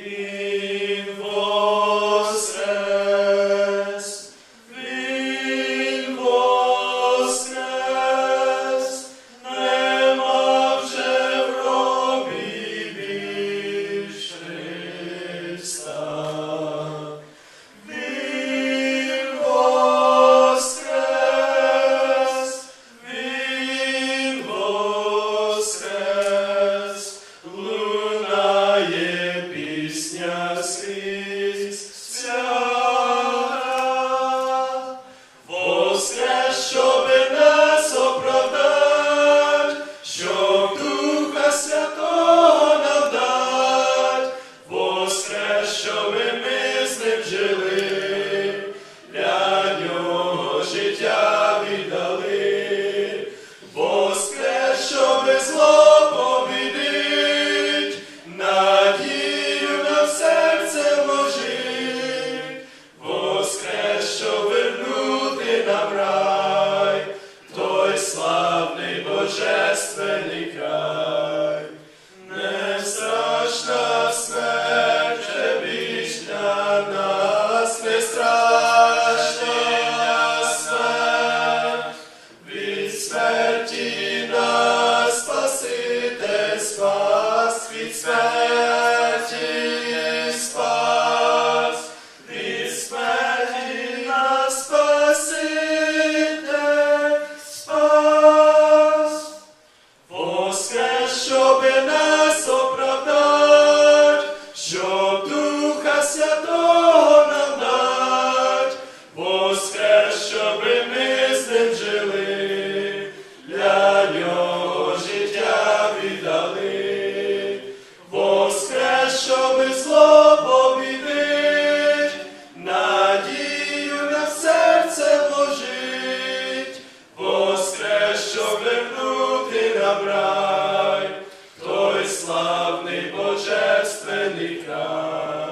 Amen. смерті нас спасите, спас від смерті. колесо побідить, надію на серце вложить, воскрес, щоб вернути нам рай, той славний божественний край.